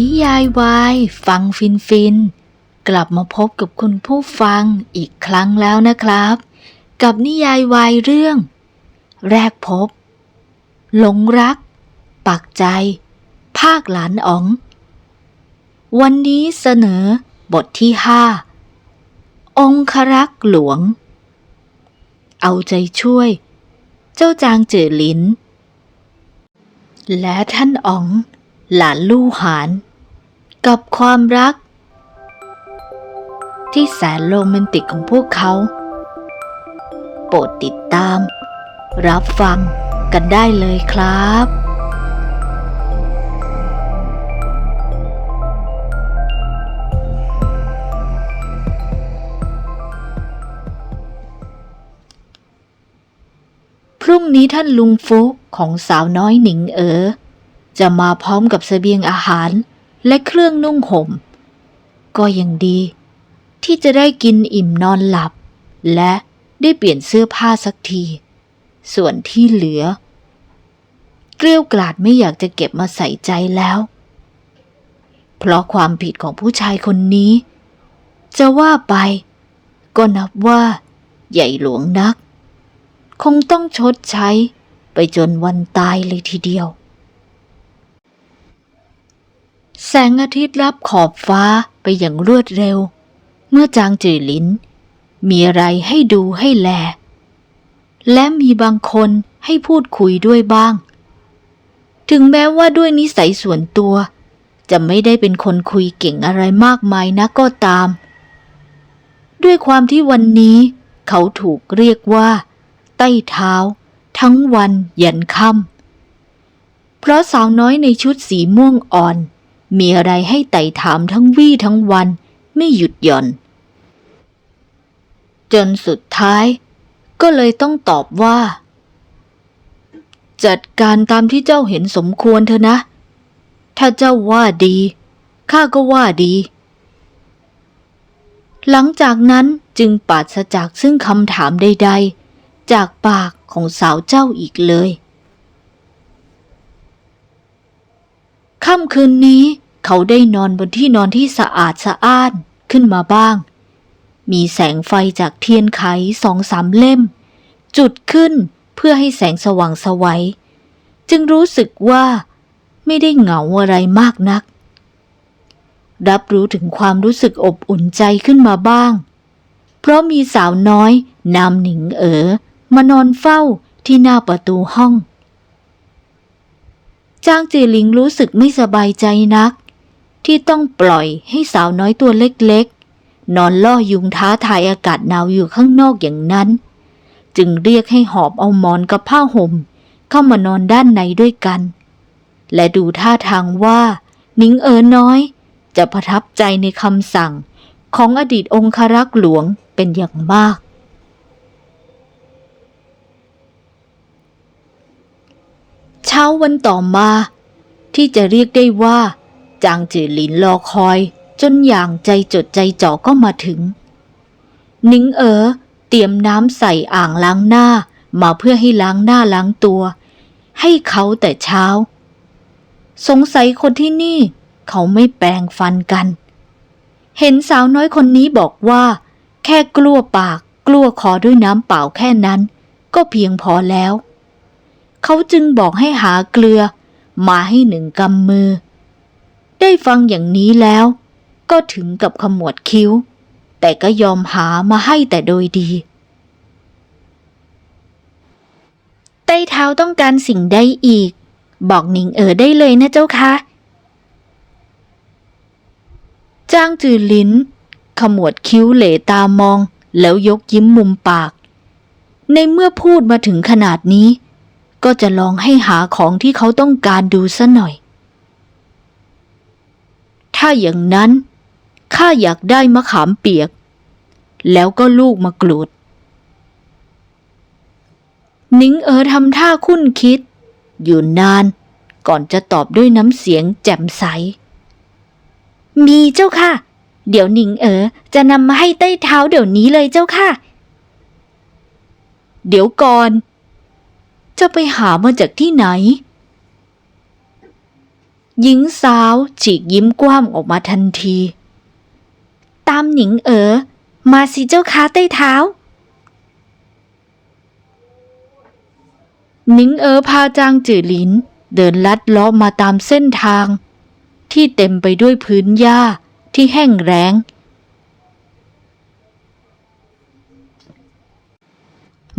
นิยายวาย ฟังฟินฟิน กลับมาพบกับคุณผู้ฟังอีกครั้งแล้วนะครับ กับนิยายวายเรื่อง แรกพบ หลงรัก ปักใจ ภาคหลานอ๋อง วันนี้เสนอบทที่ห้าองครักษ์หลวง เอาใจช่วย เจ้าจางเจือหลิน และท่านอ๋อง หลานลู่หาน กับความรัก ที่แสนโรแมนติกของพวกเขา โปรดติดตาม รับฟังกันได้เลยครับพรุ่งนี้ท่านลุงฟุกของสาวน้อยหนิงเอ๋อจะมาพร้อมกับเสบียงอาหาร และเครื่องนุ่งห่ม ก็ยังดี ที่จะได้กินอิ่มนอนหลับ และได้เปลี่ยนเสื้อผ้าสักที ส่วนที่เหลือ เกลี้ยวกลาดไม่อยากจะเก็บมาใส่ใจแล้ว เพราะความผิดของผู้ชายคนนี้ จะว่าไป ก็นับว่า ใหญ่หลวงนัก คงต้องชดใช้ไปจนวันตายเลยทีเดียว แสงอาทิตย์รับขอบฟ้าไปอย่างรวดเร็ว เมื่อจางจือหลิน มีอะไรให้ดูให้แล และมีบางคนให้พูดคุยด้วยบ้าง ถึงแม้ว่าด้วยนิสัยส่วนตัว จะไม่ได้เป็นคนคุยเก่งอะไรมากมายนะก็ตาม ด้วยความที่วันนี้ เขาถูกเรียกว่า ใต้เท้า ทั้งวันยันค่ำเพราะสาวน้อยในชุดสีม่วงอ่อน มีอะไรให้ไต่ถามทั้งวี่ทั้งวัน ไม่หยุดหย่อน จนสุดท้าย ก็เลยต้องตอบว่า จัดการตามที่เจ้าเห็นสมควรเถอะนะ ถ้าเจ้าว่าดีข้าก็ว่าดี หลังจากนั้นจึงปราศจากซึ่งคำถามใด ๆ จากปากของสาวเจ้าอีกเลย ค่ำคืนนี้ เขาได้นอนบนที่นอนที่สะอาดสะอ้านขึ้นมาบ้าง มีแสงไฟจากเทียนไขสองสามเล่ม จุดขึ้นเพื่อให้แสงสว่างสวัย จึงรู้สึกว่าไม่ได้เหงาอะไรมากนัก รับรู้ถึงความรู้สึกอบอุ่นใจขึ้นมาบ้าง เพราะมีสาวน้อยนามหนิงเอ๋อมานอนเฝ้าที่หน้าประตูห้อง จ้างจือหลิงรู้สึกไม่สบายใจนัก ที่ต้องปล่อยให้สาวน้อยตัวเล็กๆ นอนล่อยุงท้าทายอากาศหนาวอยู่ข้างนอกอย่างนั้น จึงเรียกให้หอบเอาหมอนกับผ้าห่ม เข้ามานอนด้านในด้วยกัน และดูท่าทางว่าหนิงเอ๋อน้อย จะประทับใจในคำสั่งของอดีตองครักษ์หลวงเป็นอย่างมาก เช้าวันต่อมา ที่จะเรียกได้ว่า จางจือหลินรอคอย จนอย่างใจจดใจจ่อก็มาถึง นิงเอ๋อเตรียมน้ำใส่อ่างล้างหน้ามาเพื่อให้ล้างหน้าล้างตัว ให้เขาแต่เช้า สงสัยคนที่นี่ เขาไม่แปรงฟันกัน เห็นสาวน้อยคนนี้บอกว่า แค่กลัวปากกลัวคอด้วยน้ำเปล่าแค่นั้น ก็เพียงพอแล้ว เขาจึงบอกให้หาเกลือ มาให้หนึ่งกำมือ ได้ฟังอย่างนี้แล้ว ก็ถึงกับขมวดคิ้ว แต่ก็ยอมหามาให้แต่โดยดี ใต้เท้าต้องการสิ่งใดอีก บอกหนิงเอ๋อได้เลยนะเจ้าคะจ้างจือลิ้น ขมวดคิ้วเหลตามอง แล้วยกยิ้มมุมปาก ในเมื่อพูดมาถึงขนาดนี้ ก็จะลองให้หาของที่เขาต้องการดูซะหน่อย ถ้าอย่างนั้นข้าอยากได้มะขามเปียก แล้วก็ลูกมะกรูด นิงเอ๋อทำท่าคุ้นคิด อยู่นาน ก่อนจะตอบด้วยน้ำเสียงแจ่มใส มีเจ้าค่ะ เดี๋ยวนิงเอ๋อจะนำมาให้ใต้เท้าเดี๋ยวนี้เลยเจ้าค่ะ เดี๋ยวก่อน จะไปหามาจากที่ไหน หญิงสาวฉีกยิ้มกว้างออกมาทันที ตามหนิงเอ๋อมาสิเจ้าค้าใต้เท้า หนิงเอ๋อพาจางจือหลิน เดินลัดเล้อมาตามเส้นทาง ที่เต็มไปด้วยพื้นหญ้าที่แห้งแล้ง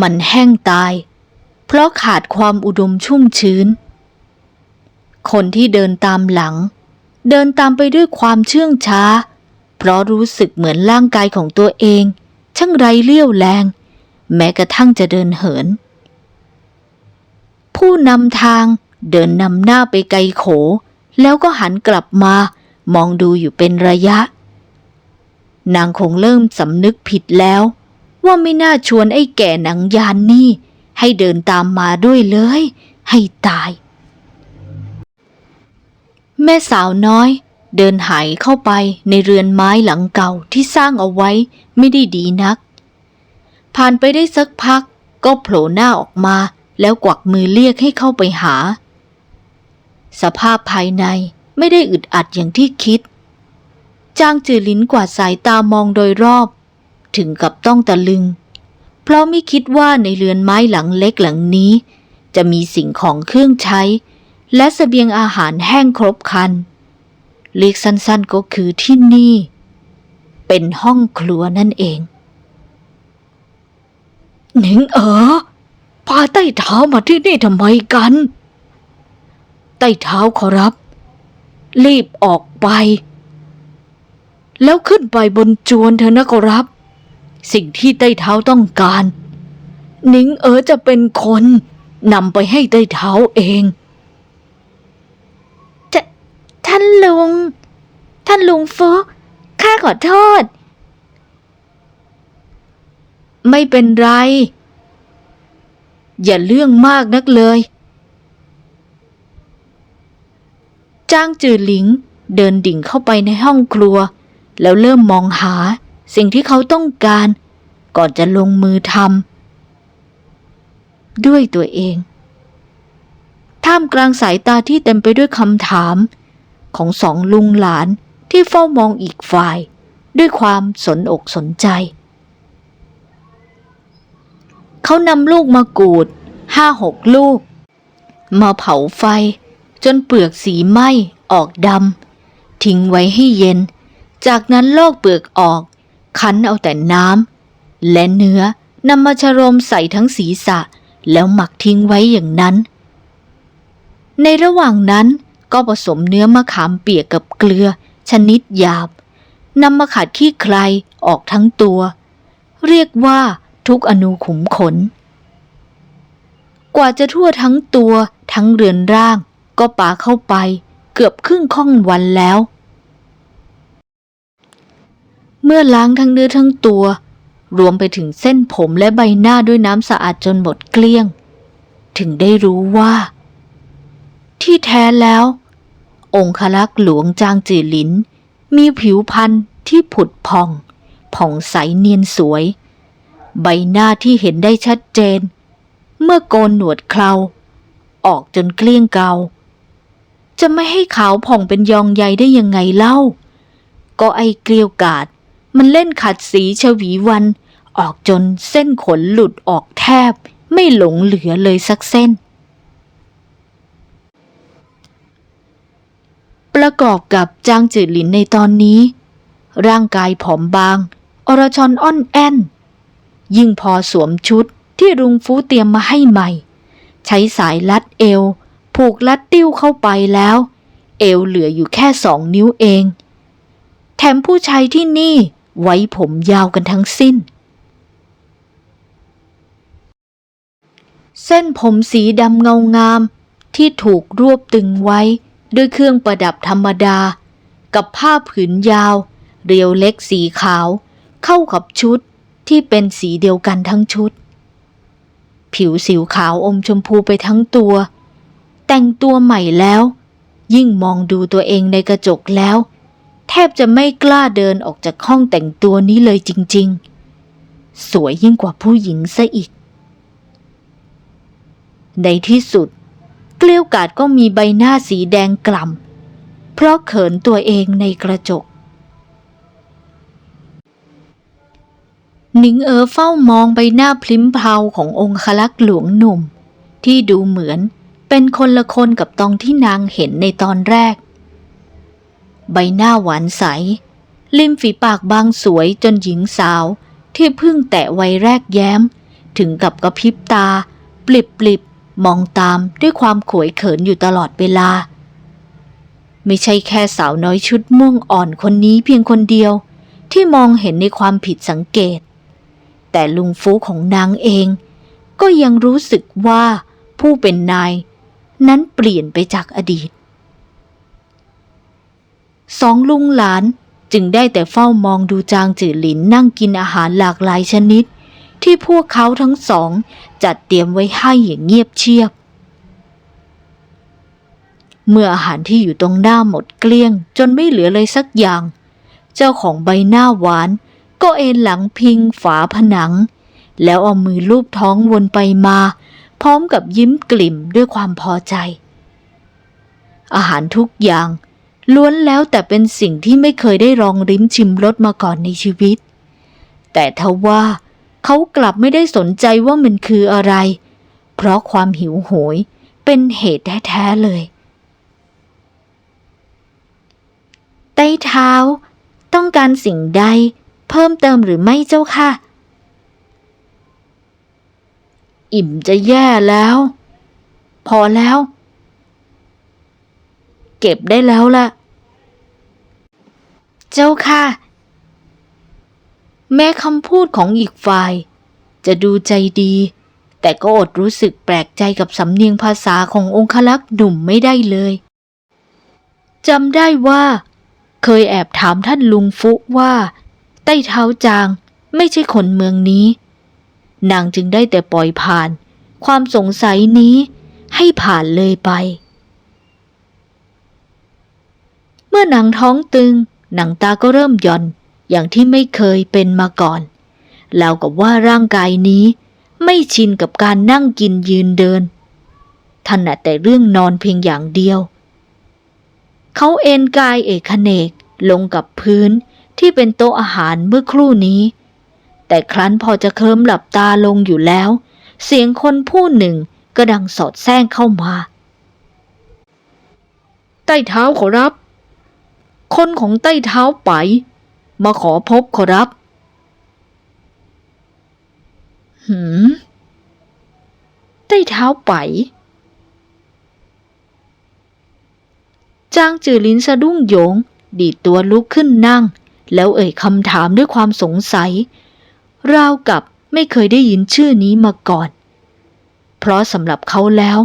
มันแห้งตาย เพราะขาดความอุดมชุ่มชื้น คนที่เดินตามหลัง เดินตามไปด้วยความเชื่องช้า เพราะรู้สึกเหมือนร่างกายของตัวเอง ช่างไรเลี่ยวแรง แม้กระทั่งจะเดินเหิน ผู้นำทางเดินนำหน้าไปไกลโข แล้วก็หันกลับมามองดูอยู่เป็นระยะ นางคงเริ่มสำนึกผิดแล้ว ว่าไม่น่าชวนไอ้แก่หนังยานนี่ ให้เดินตามมาด้วยเลย ให้ตาย แม่สาวน้อย เดินหายเข้าไปในเรือนไม้หลังเก่าที่สร้างเอาไว้ไม่ได้ดีนัก ผ่านไปได้สักพัก ก็โผล่หน้าออกมาแล้วกวักมือเรียกให้เข้าไปหา สภาพภายในไม่ได้อึดอัดอย่างที่คิด จางจือลินกวาดสายตามองโดยรอบ ถึงกับต้องตะลึง เพราะไม่คิดว่าในเรือนไม้หลังเล็กหลังนี้ จะมีสิ่งของเครื่องใช้ และเสบียงอาหารแห้งครบคัน เรียกสั้นๆก็คือที่นี่ เป็นห้องครัวนั่นเอง หนิงเอ๋อพาใต้เท้ามาที่นี่ทำไมกัน ใต้เท้าขอรับ รีบออกไป แล้วขึ้นไปบนจวนเถอนะขอรับ สิ่งที่ใต้เท้าต้องการหนิงเอ๋อจะเป็นคนนำไปให้ใต้เท้าเองท่านลุง ท่านลุงฟุกข้าขอโทษ ไม่เป็นไร อย่าเรื่องมากนักเลยจ้างจือหลิงเดินดิ่งเข้าไปในห้องครัว แล้วเริ่มมองหา สิ่งที่เขาต้องการ ก่อนจะลงมือทำด้วยตัวเอง ท่ามกลางสายตาที่เต็มไปด้วยคำถาม ของสองลุงหลานที่เฝ้ามองอีกฝ่าย ด้วยความสนอกสนใจ เขานำลูกมะกรูดห้าหกลูก มาเผาไฟ จนเปลือกสีไหม้ออกดำทิ้งไว้ให้เย็น จากนั้นลอกเปลือกออก คั้นเอาแต่น้ำและเนื้อนำมาชโรมใส่ทั้งศีรษะ แล้วหมักทิ้งไว้อย่างนั้น ในระหว่างนั้นก็ผสมเนื้อมะขามเปียกกับเกลือ ชนิดหยาบนำมาขัดขี้ใครออกทั้งตัว เรียกว่าทุกอนูขุมขน กว่าจะทั่วทั้งตัวทั้งเรือนร่าง ก็ปาเข้าไปเกือบครึ่งค่องวันแล้ว เมื่อล้างทั้งเนื้อทั้งตัว รวมไปถึงเส้นผมและใบหน้าด้วยน้ำสะอาดจนหมดเกลี้ยง ถึงได้รู้ว่า ที่แท้แล้ว องคลักษ์หลวงจางจือหลิน มีผิวพรรณที่ผุดผ่อง ผ่องใสเนียนสวย ใบหน้าที่เห็นได้ชัดเจน เมื่อโกนหนวดเคราออกจนเกลี้ยงเกา จะไม่ให้ขาวผ่องเป็นยองใยได้ยังไงเล่า ก็ไอเกลียวกาด มันเล่นขัดสีชวีวัน ออกจนเส้นขนหลุดออกแทบ ไม่หลงเหลือเลยสักเส้น ประกอบกับจางจืดหลินในตอนนี้ ร่างกายผอมบาง อรชรอ่อนแอน ยิ่งพอสวมชุดที่รุงฟูเตรียมมาให้ใหม่ ใช้สายลัดเอว ผูกลัดติ้วเข้าไปแล้ว เอวเหลืออยู่แค่สองนิ้วเอง แถมผู้ชายที่นี่ ไว้ผมยาวกันทั้งสิ้น เส้นผมสีดำเงางามที่ถูกรวบตึงไว้ด้วยเครื่องประดับธรรมดา กับผ้าผืนยาว เรียวเล็กสีขาว เข้ากับชุดที่เป็นสีเดียวกันทั้งชุด ผิวสิวขาวอมชมพูไปทั้งตัว แต่งตัวใหม่แล้ว ยิ่งมองดูตัวเองในกระจกแล้ว แทบจะไม่กล้าเดินออกจากห้องแต่งตัวนี้เลยจริง ๆ สวยยิ่งกว่าผู้หญิงซะอีก ในที่สุด เกลี้ยวกาดก็มีใบหน้าสีแดงกล่ำเพราะเขินตัวเองในกระจกหนิงเอ๋อเฝ้ามองใบหน้าพลิ้มเพลาขององคลักษ์หลวงหนุ่ม ที่ดูเหมือนเป็นคนละคนกับตองที่นางเห็นในตอนแรก ใบหน้าหวานใส ริมฝีปากบางสวยจนหญิงสาว ที่เพิ่งแตะวัยแรกแย้ม ถึงกับกระพริบตา ปลิบปลิบมองตามด้วยความขวยเขินอยู่ตลอดเวลา ไม่ใช่แค่สาวน้อยชุดม่วงอ่อนคนนี้เพียงคนเดียว ที่มองเห็นในความผิดสังเกต แต่ลุงฟูของนางเอง ก็ยังรู้สึกว่าผู้เป็นนาย นั้นเปลี่ยนไปจากอดีต สองลุงหลานจึงได้แต่เฝ้ามองดูจางจือหลินนั่งกินอาหารหลากหลายชนิด ที่พวกเขาทั้งสอง จัดเตรียมไว้ให้อย่างเงียบเชียบ เมื่ออาหารที่อยู่ตรงหน้าหมดเกลี้ยง จนไม่เหลือเลยสักอย่าง เจ้าของใบหน้าหวาน ก็เอนหลังพิงฝาผนัง แล้วเอามือลูบท้องวนไปมา พร้อมกับยิ้มกลิ่มด้วยความพอใจ อาหารทุกอย่าง ล้วนแล้วแต่เป็นสิ่งที่ไม่เคยได้ลองริมชิมรสมาก่อนในชีวิต แต่ทว่าเขากลับไม่ได้สนใจว่ามันคืออะไร เพราะความหิวโหยเป็นเหตุแท้ๆเลยไต้เท้า ต้องการสิ่งใดเพิ่มเติมหรือไม่เจ้าค่ะ อิ่มจะแย่แล้ว พอแล้ว เก็บได้แล้วล่ะ เจ้าค่ะ แม้คำพูดของอีกฝ่าย จะดูใจดี แต่ก็อดรู้สึกแปลกใจกับสำเนียงภาษาขององคลักษ์หนุ่มไม่ได้เลยจำได้ว่า เคยแอบถามท่านลุงฟุว่า ใต้เท้าจางไม่ใช่คนเมืองนี้ นางจึงได้แต่ปล่อยผ่าน ความสงสัยนี้ให้ผ่านเลยไป เมื่อหนังท้องตึง หนังตาก็เริ่มย่อน อย่างที่ไม่เคยเป็นมาก่อนแล้วกับว่าร่างกายนี้ ไม่ชินกับการนั่งกินยืนเดินถนัดแต่เรื่องนอนเพียงอย่างเดียว เขาเอนกายเอกเนกลงกับพื้นที่เป็นโต๊ะอาหารเมื่อครู่นี้ แต่ครั้นพอจะเคลิ้มหลับตาลงอยู่แล้ว เสียงคนผู้หนึ่งก็ดังสอดแซงเข้ามา ใต้เท้าขอรับ คนของใต้เท้าไป มาขอพบขอรับ หืม ใต้เท้าไป จางจือลินสะดุ้งโยง ดีดตัวลุกขึ้นนั่ง แล้วเอ่ยคำถามด้วยความสงสัย ราวกับไม่เคยได้ยินชื่อนี้มาก่อน เพราะสำหรับเขาแล้ว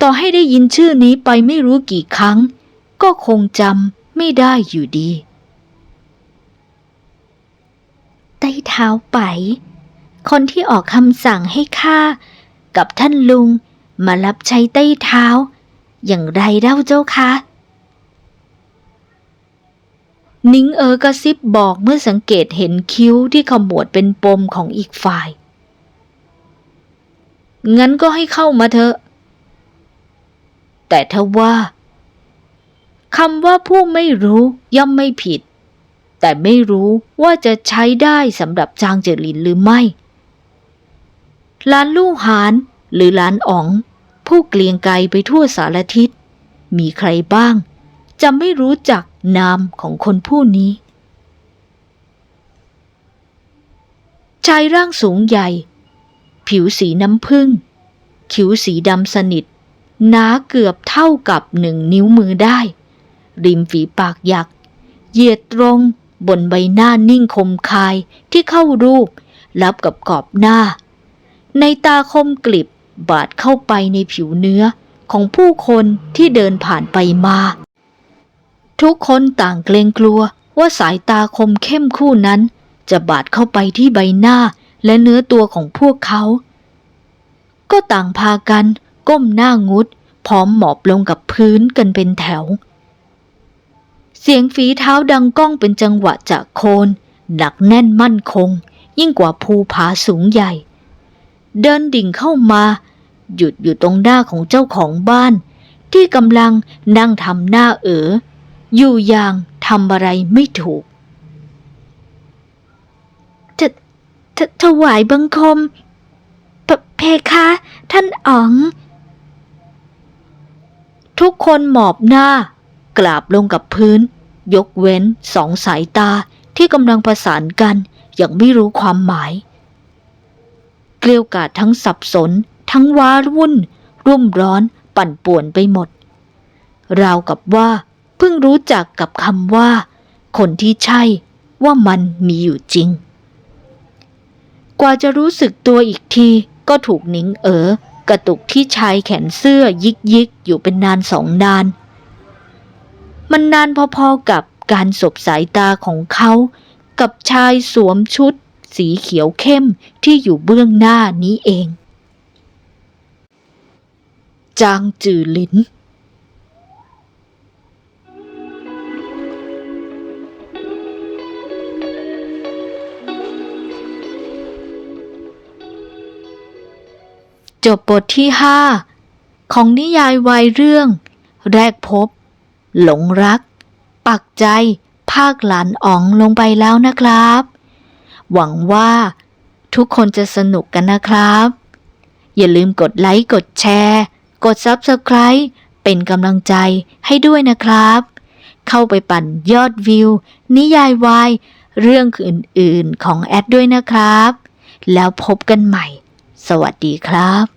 ต่อให้ได้ยินชื่อนี้ไปไม่รู้กี่ครั้ง ก็คงจำ ไม่ได้อยู่ดีไต้เท้าไป คนที่ออกคำสั่งให้ข้ากับท่านลุงมารับใช้ไต้เท้า อย่างไรเล่าเจ้าคะนิ้งเออกระซิบบอกเมื่อสังเกตเห็นคิ้วที่ขมวดเป็นปมของอีกฝ่าย งั้นก็ให้เข้ามาเถอะ แต่ถ้าว่า คำว่าผู้ไม่รู้ย่อมไม่ผิด แต่ไม่รู้ว่าจะใช้ได้สำหรับจางเจอหลินหรือไม่ล้านลู่หานหรือล้านอ๋อง ผู้เกลียงไกลไปทั่วสารทิศ มีใครบ้าง จะไม่รู้จักนามของคนผู้นี้ ชายร่างสูงใหญ่ ผิวสีน้ำผึ้งคิ้วสีดำสนิทหนาเกือบเท่ากับหนึ่งนิ้วมือได้ ริมฝีปากหยัก เหยียดตรง บนใบหน้านิ่งคมคายที่เข้ารูป รับกับกรอบหน้า ในตาคมกลิบบาดเข้าไปในผิวเนื้อของผู้คนที่เดินผ่านไปมา ทุกคนต่างเกรงกลัวว่าสายตาคมเข้มคู่นั้น จะบาดเข้าไปที่ใบหน้าและเนื้อตัวของพวกเขา ก็ต่างพากัน ก้มหน้างุด พร้อมหมอบลงกับพื้นกันเป็นแถว เสียงฝีเท้าดังก้องเป็นจังหวะจากโคน หนักแน่นมั่นคง ยิ่งกว่าภูผาสูงใหญ่ เดินดิ่งเข้ามา หยุดอยู่ตรงหน้าของเจ้าของบ้าน ที่กำลังนั่งทำหน้าเอ๋ออยู่อย่างทำอะไรไม่ถูกถถถวายบังคมเพคะท่านอ๋อง ทุกคนหมอบหน้ากราบลงกับพื้น ยกเว้นสองสายตาที่กำลังประสานกันอย่างไม่รู้ความหมาย เกลียวกาดทั้งสับสน ทั้งว้าวุ่น รุ่มร้อนปั่นป่วนไปหมด ราวกับว่าเพิ่งรู้จักกับคำว่า คนที่ใช่ว่ามันมีอยู่จริง กว่าจะรู้สึกตัวอีกทีก็ถูกหนิงเอ๋อกระตุกที่ชายแขนเสื้อยิกยิกๆอยู่เป็นนานสองนาน มันนานพอๆกับการสบสายตาของเขา กับชายสวมชุด สีเขียวเข้มที่อยู่เบื้องหน้านี้เอง จางจือหลินจบบทที่ 5 ของนิยายวายเรื่อง แรกพบ หลงรัก ปักใจ ภาคหลานอ๋องลงไปแล้วนะครับ หวังว่าทุกคนจะสนุกกันนะครับ อย่าลืมกดไลค์ กดแชร์ กด Subscribe เป็นกำลังใจให้ด้วยนะครับ เข้าไปปั่นยอดวิว นิยายวายเรื่องอื่นๆของแอดด้วยนะครับ แล้วพบกันใหม่ สวัสดีครับ